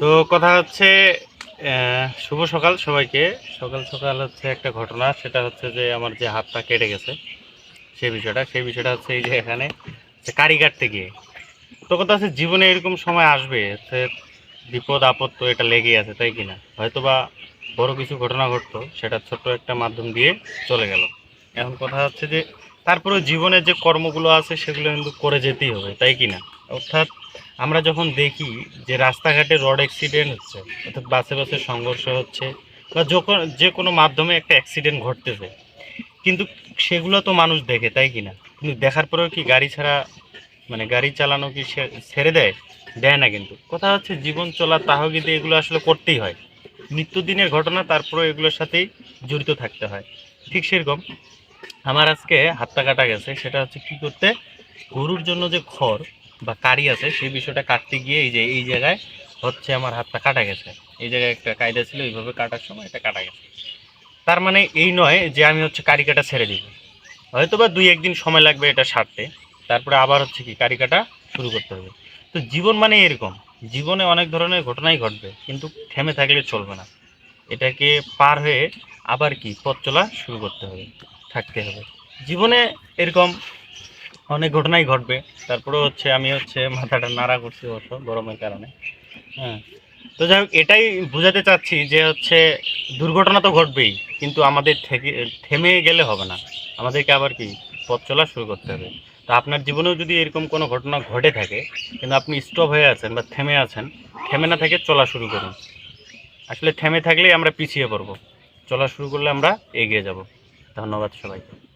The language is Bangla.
তো কথা হচ্ছে শুভ সকাল সবাইকে। সকাল সকাল হচ্ছে একটা ঘটনা, সেটা হচ্ছে যে আমার যে হাতটা কেটে গেছে সেই বিষয়টা। সেই বিষয়টা হচ্ছে এই যে এখানে যে কারি কাটতে গিয়ে তো কথা হচ্ছে, জীবনে এরকম সময় আসবে বিপদ, আপদ তো এটা লেগেই আছে, তাই কিনা? হয়তো বা বড় কিছু ঘটনা ঘটতো, সেটা ছোট্ট একটা মাধ্যম দিয়ে চলে গেল। এখন কথা হচ্ছে যে তারপরে জীবনের যে কর্মগুলো আছে, সেগুলো কিন্তু করে যেতেই হবে, তাই কিনা? অর্থাৎ আমরা যখন দেখি যে রাস্তাঘাটে রোড অ্যাক্সিডেন্ট হচ্ছে, অর্থাৎ বাসে বাসে সংঘর্ষ হচ্ছে, বা যখন, যে কোনো মাধ্যমে একটা অ্যাক্সিডেন্ট ঘটতেছে, কিন্তু সেগুলো তো মানুষ দেখে, তাই কি না? কিন্তু দেখার পরেও কি গাড়ি ছাড়া মানে গাড়ি চালানো কি ছেড়ে দেয়? দেয় না কিন্তু। কথা হচ্ছে জীবন চলার তাহগিদে এগুলো আসলে করতেই হয়। নিত্যদিনের ঘটনা, তারপরেও এগুলোর সাথেই জড়িত থাকতে হয়। ঠিক সেরকম। আমার আজকে হাতটা কাটা গেছে, সেটা হচ্ছে কি করতে, গরুর জন্য যে খড় বা কারি আছে, সেই বিষয়টা কাটতে গিয়ে এই যে, এই জায়গায় হচ্ছে আমার হাতটা কাটা গেছে। এই জায়গায় একটা কায়দা ছিল, এইভাবে কাটার সময় এটা কাটা গেছে। তার মানে এই নয় যে আমি হচ্ছে কারি কাটা ছেড়ে দিব হয়তো বা দুই একদিন সময় লাগবে এটা সারতে, তারপরে আবার হচ্ছে কি কারি কাটা শুরু করতে হবে। তো জীবন মানে এরকম, জীবনে অনেক ধরনের ঘটনাই ঘটবে, কিন্তু থেমে থাকলে চলবে না। এটাকে পার হয়ে আবার কি পথ চলা শুরু করতে হবে, থাকতে হবে। জীবনে এরকম অনেক ঘটনাই ঘটবে। তারপরে হচ্ছে আমি হচ্ছে মাথাটা নাড়া করছি অবশ্য গরমের কারণে। হ্যাঁ। তো যাই হোক, এটাই বোঝাতে চাচ্ছি যে হচ্ছে দুর্ঘটনা তো ঘটবেই, কিন্তু আমাদের থেকে, থেমে গেলে হবে না। আমাদেরকে আবার কি পথ চলা শুরু করতে হবে। তো আপনার জীবনেও যদি এরকম কোনো ঘটনা ঘটে থাকে, কিন্তু আপনি স্টপ হয়ে আছেন বা থেমে আছেন, থেমে না থেকে চলা শুরু করুন। আসলে থেমে থাকলেই আমরা পিছিয়ে পড়ব। চলা শুরু করলে আমরা এগিয়ে যাব। ধন্যবাদ সবাইকে।